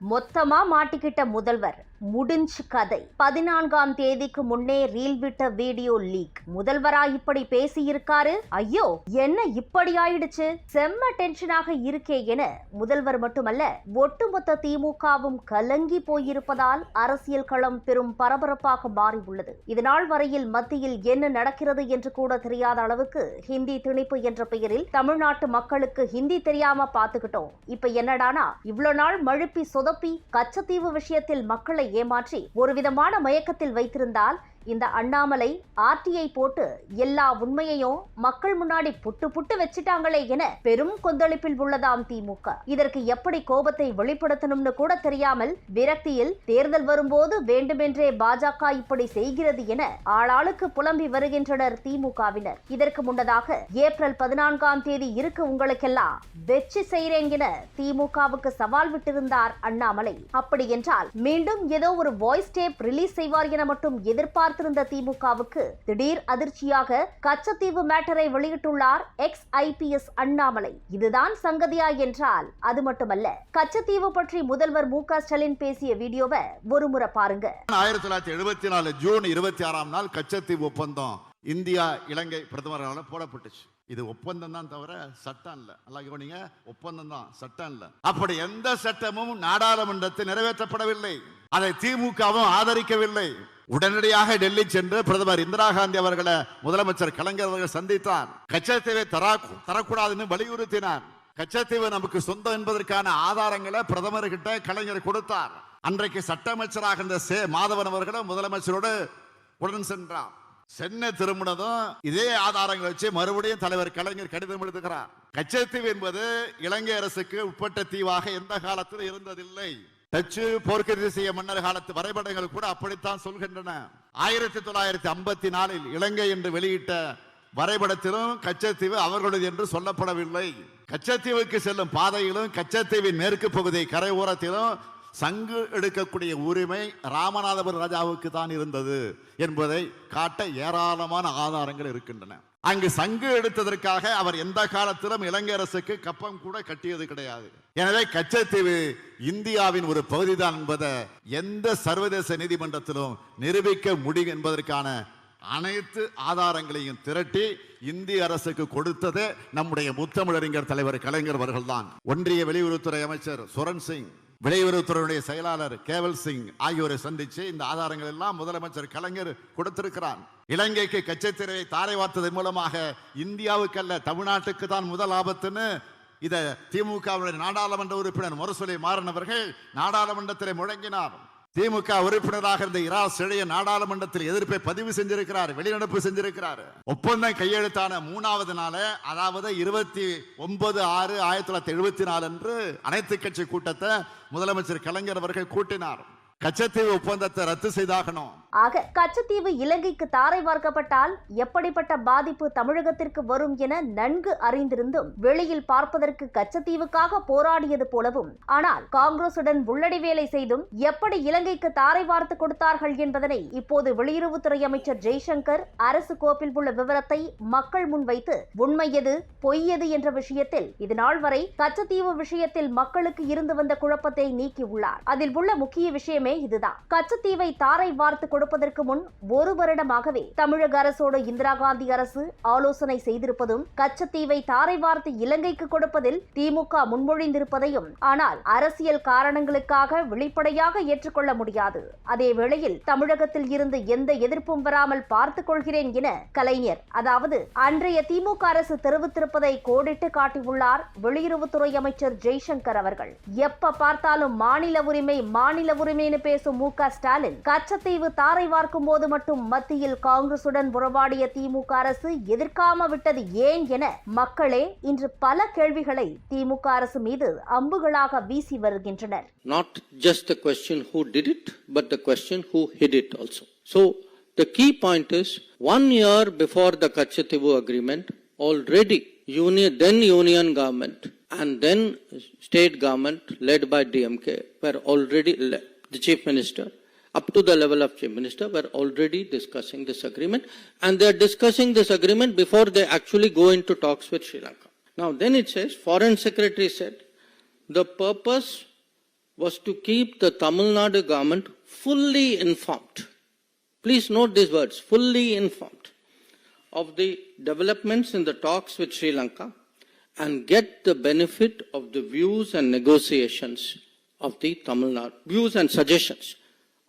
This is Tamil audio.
மொத்தமா மாட்டிக்கிட்ட முதல்வர். முடிஞ்சு கதை. பதினான்காம் தேதிக்கு முன்னே ரீல் விட்ட வீடியோ லீக். முதல்வரா இப்படி பேசியிருக்காரு? ஐயோ என்ன இப்படி ஆயிடுச்சு? செம்ம டென்ஷனாக இருக்கே என முதல்வர் மட்டுமல்ல ஒட்டுமொத்த திமுகவும் கலங்கி போயிருப்பதால் அரசியல் களம் பெரும் பரபரப்பாக மாறியுள்ளது. இதனால் வரையில் மத்தியில் என்ன நடக்கிறது என்று கூட தெரியாத அளவுக்கு ஹிந்தி திணிப்பு என்ற பெயரில் தமிழ்நாட்டு மக்களுக்கு ஹிந்தி தெரியாம பாத்துக்கிட்டோம் இப்ப என்னடானா இவ்வளவு நாள் மழுப்பி சொதப்பி கச்சத்தீவு விஷயத்தில் மக்களை ஏமாற்றி ஒரு விதமான மயக்கத்தில் வைத்திருந்தால் இந்த அண்ணாமலை ஆர்டிஐ போட்டு எல்லா உண்மையையும் மக்கள் முன்னாடி புட்டு புட்டு வச்சிட்டாங்களே என பெரும் கொந்தளிப்பில் உள்ளதாம் திமுக. இதற்கு எப்படி கோபத்தை வெளிப்படுத்தணும்னு கூட தெரியாமல் விரக்தியில் தேர்தல் வரும்போது வேண்டுமென்றே பாஜக இப்படி செய்கிறது என ஆளாளுக்கு புலம்பி வருகின்றனர் திமுகவினர். இதற்கு முன்னதாக ஏப்ரல் பதினான்காம் தேதி இருக்கு உங்களுக்கெல்லாம் வெச்சு செய்கிறேன் என திமுகவுக்கு சவால் விட்டிருந்தார் அண்ணாமலை. அப்படி என்றால் மீண்டும் ஏதோ ஒரு வாய்ஸ் டேப் ரிலீஸ் செய்வார் என மட்டும் எதிர்பார்த்து எதிர்பார்த்திருந்த திமுகவுக்கு திடீர் அதிர்ச்சியாக கச்சத்தீவு மேட்டரை வெளியிட்டுள்ளார் எக்ஸ் ஐபிஎஸ் அண்ணாமலை. இதுதான் சங்கதியா என்றால் அது மட்டுமல்ல கச்சத்தீவு பற்றி முதல்வர் மு க ஸ்டாலின் பேசிய வீடியோவை ஒருமுறை பாருங்க. ஆயிரத்தி தொள்ளாயிரத்தி எழுபத்தி நாலு ஜூன் இருபத்தி ஆறாம் நாள் கச்சத்தீவு ஒப்பந்தம். இந்தியா இலங்கை பிரதமரால் போடப்பட்டுச்சு. இது ஒப்பந்தம் தான் தவிர சட்டம் இல்லை. நல்லா கவனிங்க ஒப்பந்தம் தான் சட்டம் இல்லை. அப்படி எந்த சட்டமும் நாடாளுமன்றத்தில் நிறைவேற்றப்படவில்லை. அதை திமுகவும் ஆதரிக்கவில்லை. உடனடியாக டெல்லி சென்று பிரதமர் இந்திரா காந்தி அவர்களை முதலமைச்சர் கலைஞர் அவர்கள் சந்தித்தார். கச்சத்தீவை தரா தரக்கூடாதுன்னு வலியுறுத்தினார். கச்சத்தீவு நமக்கு சொந்தம் என்பதற்கான ஆதாரங்களை பிரதமர்கிட்ட கலைஞர் கொடுத்தார். அன்றைக்கு சட்ட அமைச்சராக இருந்த சே மாதவன் அவர்களும் முதலமைச்சரோடு உடன் சென்றார். சென்னை திரும்பினதும் இதே ஆதாரங்களை வச்சு மறுபடியும் தலைவர் கலைஞர் கடிதம் எழுதுகிறார். கச்சத்தீவு என்பது இலங்கை அரசுக்கு உட்பட்ட தீவாக எந்த காலத்தில் இருந்ததில்லை. டச்சு போர்க்கதேசிய மன்னர் காலத்து வரைபடங்கள் கூட அப்படித்தான் சொல்கின்றன. ஆயிரத்தி தொள்ளாயிரத்தி ஐம்பத்தி நாலில் இலங்கை என்று வெளியிட்ட வரைபடத்திலும் கச்சத்தீவு அவர்களது என்று சொல்லப்படவில்லை. கச்சத்தீவுக்கு செல்லும் பாதையிலும் கச்சத்தீவின் மேற்கு பகுதி கரை ஓரத்திலும் சங்கு எடுக்கக்கூடிய உரிமை ராமநாதபுரம் ராஜாவுக்கு தான் இருந்தது என்பதை காட்ட ஏராளமான ஆதாரங்கள் இருக்கின்றன. அங்கு சங்கு எடுத்ததற்காக அவர் எந்த காலத்திலும் இலங்கை அரசுக்கு கப்பம் கூட கட்டியது கிடையாது. எனவே கச்சத்தீவு இந்தியாவின் ஒரு பகுதிதான் என்பதை எந்த சர்வதேச நீதிமன்றத்திலும் நிரூபிக்க முடியும் என்பதற்கான அனைத்து ஆதாரங்களையும் திரட்டி இந்திய அரசுக்கு கொடுத்தது நம்முடைய முத்தமிழறிஞர் தலைவர் கலைஞர் அவர்கள்தான். ஒன்றிய வெளியுறவுத்துறை அமைச்சர் சுரன் சிங் வெளியுறவுத்துறையுடைய செயலாளர் கேவல் சிங் ஆகியோரை சந்திச்சு இந்த ஆதாரங்கள் எல்லாம் முதலமைச்சர் கலைஞர் கொடுத்திருக்கிறார். இலங்கைக்கு கச்சத்திரையை தாரை வார்த்ததன் மூலமாக இந்தியாவுக்கு அல்ல தமிழ்நாட்டுக்கு தான் முதல் ஆபத்துன்னு இத திமுகவுடைய நாடாளுமன்ற உறுப்பினர் முரசொலி மாறன் அவர்கள் நாடாளுமன்றத்திலே முழங்கினார். திமுக உறுப்பினராக இருந்த இரா சிழைய நாடாளுமன்றத்தில் எதிர்ப்பை பதிவு செஞ்சிருக்கிறார் வெளிநடப்பு செஞ்சிருக்கிறார். ஒப்பந்தம் கையெழுத்தான மூணாவது நாள அதாவது இருபத்தி ஒன்பது ஆறு ஆயிரத்தி தொள்ளாயிரத்தி எழுபத்தி நாலு அன்று அனைத்து கட்சி கூட்டத்தை முதலமைச்சர் கலைஞர் அவர்கள் கூட்டினார். கச்சத்தீவு ஒப்பந்தத்தை ரத்து செய்தாகணும். ஆக கச்சத்தீவு இலங்கைக்கு தாரை வார்க்கப்பட்டால் எப்படிப்பட்ட பாதிப்பு தமிழகத்திற்கு வரும் என நன்கு அறிந்திருந்தும் வெளியில் பார்ப்பதற்கு கச்சத்தீவுக்காக போராடியது போலவும் ஆனால் காங்கிரசுடன் உள்ளடி வேலை செய்தும் எப்படி இலங்கைக்கு தாரை வார்த்து கொடுத்தார்கள் என்பதனை இப்போது வெளியுறவுத்துறை அமைச்சர் ஜெய்சங்கர் அரசு கோப்பில் உள்ள விவரத்தை மக்கள் முன்வைத்து உண்மையது உண்மை எது பொய் எது என்ற விஷயத்தில் இது நாள் வரை கச்சத்தீவு விஷயத்தில் மக்களுக்கு இருந்து வந்த குழப்பத்தை நீக்கியுள்ளார். அதில் உள்ள முக்கிய விஷயமே இதுதான். கச்சத்தீவை தாரை வார்த்து கொடுப்பதற்கு முன் ஒரு வருடமாகவே தமிழக அரசோடு இந்திரா காந்தி அரசு ஆலோசனை செய்திருப்பதும் கச்சத்தீவை தாரை வார்த்து இலங்கைக்கு கொடுப்பதில் திமுக முன்மொழிந்திருப்பதையும் ஆனால் அரசியல் காரணங்களுக்காக வெளிப்படையாக ஏற்றுக்கொள்ள முடியாது. அதே வேளையில் தமிழகத்தில் இருந்து எந்த எதிர்ப்பும் வராமல் பார்த்துக் கொள்கிறேன் என கலைஞர் அதாவது அன்றைய திமுக அரசு தெரிவித்திருப்பதை கோடிட்டு காட்டியுள்ளார் வெளியுறவுத்துறை அமைச்சர் ஜெய்சங்கர் அவர்கள். எப்ப பார்த்தாலும் மாநில உரிமை மாநில உரிமைன்னு பேசும் மு க ஸ்டாலின் கச்சத்தீவு தாரை யாரை பார்க்கும் போது மட்டும் மத்தியில் காங்கிரசுடன் உறவாடிய திமுக அரசு எதிர்க்காம விட்டது ஏன் என மக்களே இன்று பல கேள்விகளை திமுக அரசு மீது அம்புகளாக வீசி வருகின்றனர் not just the question who did it but the question who hit it also so the key point is one year before the Katchatheevu agreement already union then union government and then state government led by DMK where already the chief minister up to the level of chief minister were already discussing this agreement and they are discussing this agreement before they actually go into talks with Sri Lanka. Now then it says, foreign secretary said, the purpose was to keep the Tamil Nadu government fully informed. Please note these words fully informed of the developments in the talks with Sri Lanka and get the benefit of the views and negotiations of the Tamil Nadu, views and suggestions